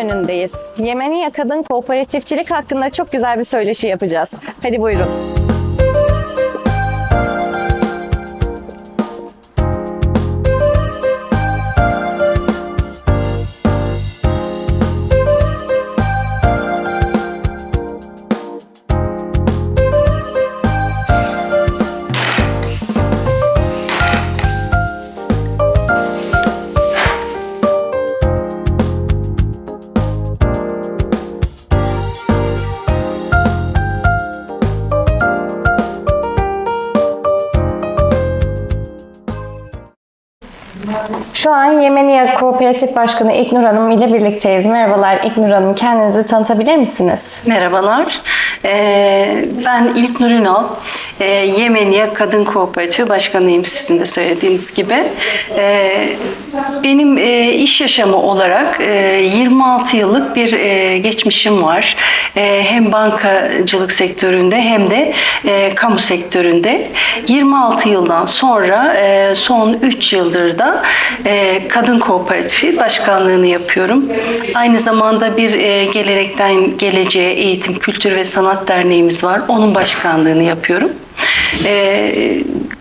Hamamönü'ndeyiz. Yemeniye Kadın Kooperatifçilik hakkında çok güzel bir söyleşi yapacağız. Hadi buyurun. Şu an Yemeniye Kooperatif Başkanı İknur Hanım ile birlikteyiz. Merhabalar İknur Hanım, kendinizi tanıtabilir misiniz? Merhabalar. Ee, ben İlknur Ünal. Ee, Yemeniye Kadın Kooperatifi Başkanıyım sizin de söylediğiniz gibi. Ee, benim e, iş yaşamı olarak e, 26 yıllık bir e, geçmişim var. E, hem bankacılık sektöründe hem de e, kamu sektöründe. 26 yıldan sonra e, son 3 yıldır da e, Kadın Kooperatifi Başkanlığını yapıyorum. Aynı zamanda bir e, gelenekten geleceğe eğitim, kültür ve sanat derneğimiz var. Onun başkanlığını yapıyorum. E,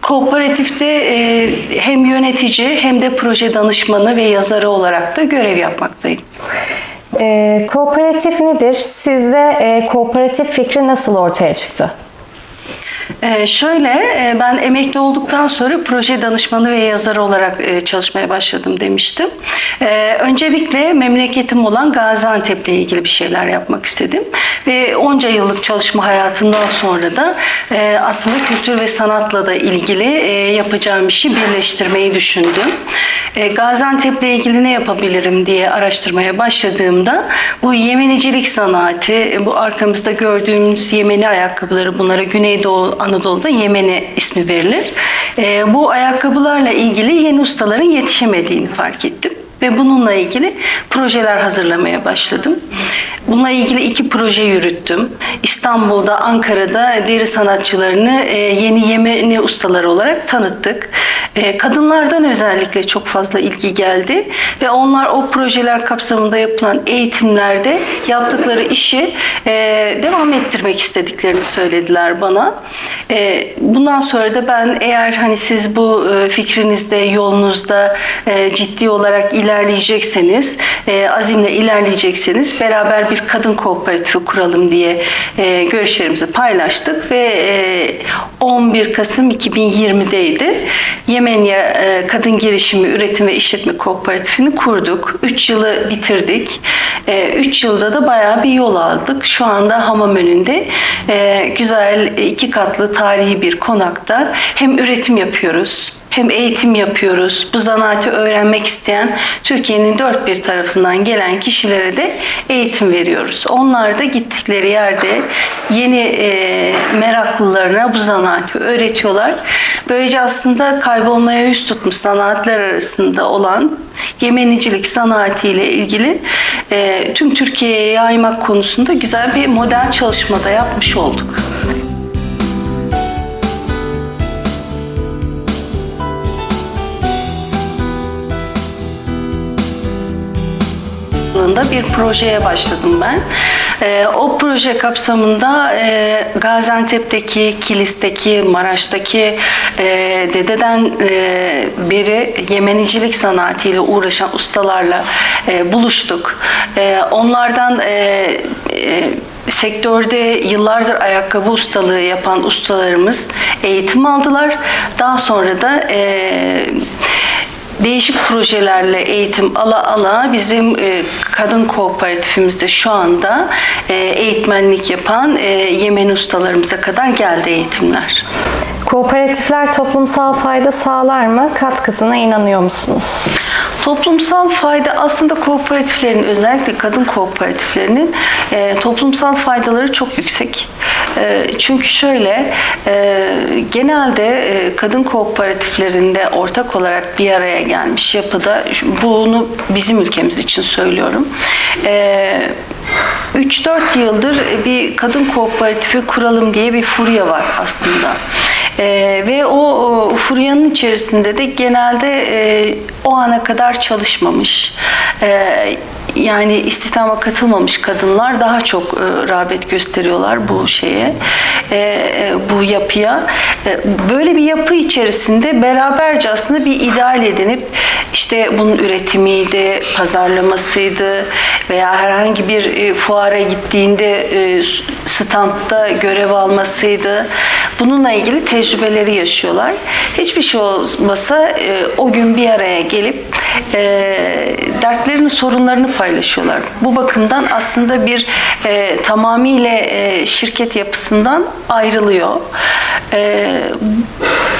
kooperatifte e, hem yönetici hem de proje danışmanı ve yazarı olarak da görev yapmaktayım. Ee, kooperatif nedir? Sizde e, kooperatif fikri nasıl ortaya çıktı? Ee, şöyle, e, ben emekli olduktan sonra proje danışmanı ve yazarı olarak e, çalışmaya başladım demiştim. Ee, öncelikle memleketim olan Gaziantep'le ilgili bir şeyler yapmak istedim. Ve onca yıllık çalışma hayatından sonra da e, aslında kültür ve sanatla da ilgili e, yapacağım işi birleştirmeyi düşündüm. E, Gaziantep'le ilgili ne yapabilirim diye araştırmaya başladığımda bu Yemenicilik e, bu arkamızda gördüğümüz Yemeni ayakkabıları bunlara Güneydoğu Anadolu'da Yemeni ismi verilir. E, bu ayakkabılarla ilgili yeni ustaların yetişemediğini fark ettim ve bununla ilgili projeler hazırlamaya başladım. Bununla ilgili iki proje yürüttüm. İstanbul'da, Ankara'da deri sanatçılarını e, yeni Yemeni ustaları olarak tanıttık. E, Kadınlardan özellikle çok fazla ilgi geldi ve onlar o projeler kapsamında yapılan eğitimlerde yaptıkları işi e, devam ettirmek istediklerini söylediler bana. Bundan sonra da ben eğer hani siz bu fikrinizde, yolunuzda ciddi olarak ilerleyecekseniz, e, azimle ilerleyecekseniz beraber bir kadın kooperatifi kuralım diye e, görüşlerimizi paylaştık ve e, 11 Kasım 2020'deydi. Yemenya e, Kadın Girişimi Üretim ve İşletme Kooperatifini kurduk. 3 yılı bitirdik. 3 yılda da bayağı bir yol aldık. Şu anda Hamamönü'nde e, güzel iki katlı tarihi bir konakta hem üretim yapıyoruz hem eğitim yapıyoruz. Bu zanaatı öğrenmek isteyen Türkiye'nin dört bir tarafından gelen kişilere de eğitim veriyoruz. Onlar da gittikleri yerde yeni e, meraklılarına bu zanaatı öğretiyorlar. Böylece aslında kaybolmaya yüz tutmuş zanaatler arasında olan Yemenicilik sanatı ile ilgili e, tüm Türkiye'ye yaymak konusunda güzel bir model çalışmada yapmış olduk. Yılında bir projeye başladım ben. Ee, o proje kapsamında e, Gaziantep'teki, Kilis'teki, Maraş'taki e, dededen e, beri Yemenicilik sanatıyla uğraşan ustalarla e, buluştuk. E, onlardan e, e, sektörde yıllardır ayakkabı ustalığı yapan ustalarımız eğitim aldılar. Daha sonra da e, değişik projelerle eğitim ala ala bizim e, kadın kooperatifimizde şu anda e, eğitmenlik yapan e, Yemen ustalarımıza kadar geldi eğitimler. Kooperatifler toplumsal fayda sağlar mı? Katkısına inanıyor musunuz? Toplumsal fayda aslında kooperatiflerin özellikle kadın kooperatiflerinin e, toplumsal faydaları çok yüksek. E, çünkü şöyle e, genelde e, kadın kooperatiflerinde ortak olarak bir araya gelmiş yapıda bunu bizim ülkemiz için söylüyorum. E, 3-4 yıldır bir kadın kooperatifi kuralım diye bir furya var aslında. E, ve o furyanın içerisinde de genelde e, o ana kadar çalışmamış. E, yani istihdama katılmamış kadınlar daha çok e, rağbet gösteriyorlar bu şeye, e, e, bu yapıya. E, böyle bir yapı içerisinde beraberce aslında bir ideal edinip işte bunun üretimiydi, pazarlamasıydı veya herhangi bir e, fuara gittiğinde e, standta görev almasıydı. Bununla ilgili tecrübeleri yaşıyorlar. Hiçbir şey olmasa e, o gün bir araya gelip e, dertlerini, sorunlarını paylaşıyorlar. Bu bakımdan aslında bir e, tamamıyla şirket yapısından ayrılıyor. E,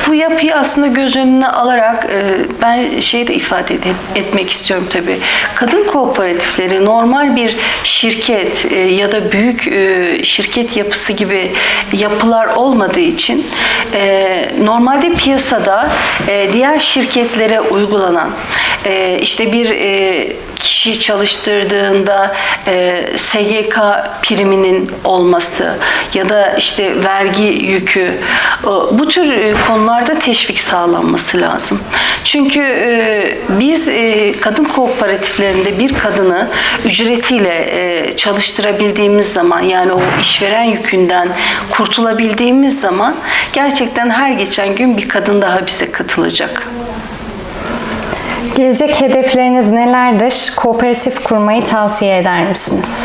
bu yapıyı aslında göz önüne alarak e, ben şeyi de ifade ed- etmek istiyorum tabii. Kadın kooperatifleri normal bir şirket e, ya da büyük e, şirket yapısı gibi yapılar olmadığı için e, normalde piyasada e, diğer şirketlere uygulanan e, işte bir e, kişi çalıştırdığında e, SGK priminin olması ya da işte vergi yükü e, bu tür e, konularda teşvik sağlanması lazım. Çünkü e, biz e, kadın kooperatiflerinde bir kadını ücretiyle e, çalıştırabildiğimiz zaman yani o işveren yükünden kurtulabildiğimiz zaman gerçekten her geçen gün bir kadın daha bize katılacak. Gelecek hedefleriniz nelerdir? Kooperatif kurmayı tavsiye eder misiniz?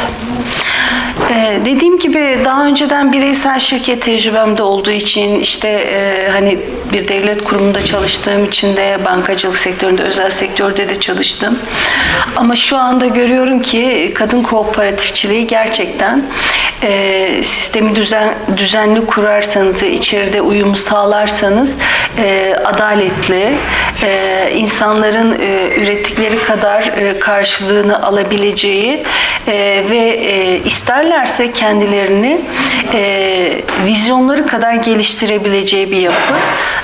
Ee, dediğim gibi daha önceden bireysel şirket tecrübemde olduğu için işte e, hani bir devlet kurumunda çalıştığım için de bankacılık sektöründe özel sektörde de çalıştım. Ama şu anda görüyorum ki kadın kooperatifçiliği gerçekten e, sistemi düzen, düzenli kurarsanız ve içeride uyumu sağlarsanız e, adaletli e, insanların e, ürettikleri kadar e, karşılığını alabileceği e, ve e, isterlerse kendilerini e, vizyonları kadar geliştirebileceği bir yapı.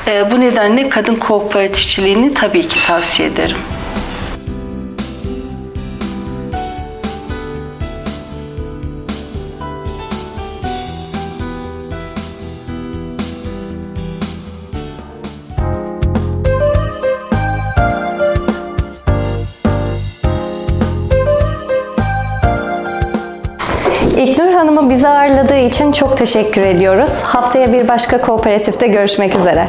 E, bu nedenle kadın kooperatifçiliğini tabii ki tavsiye ederim. İçin çok teşekkür ediyoruz. Haftaya bir başka kooperatifte görüşmek üzere.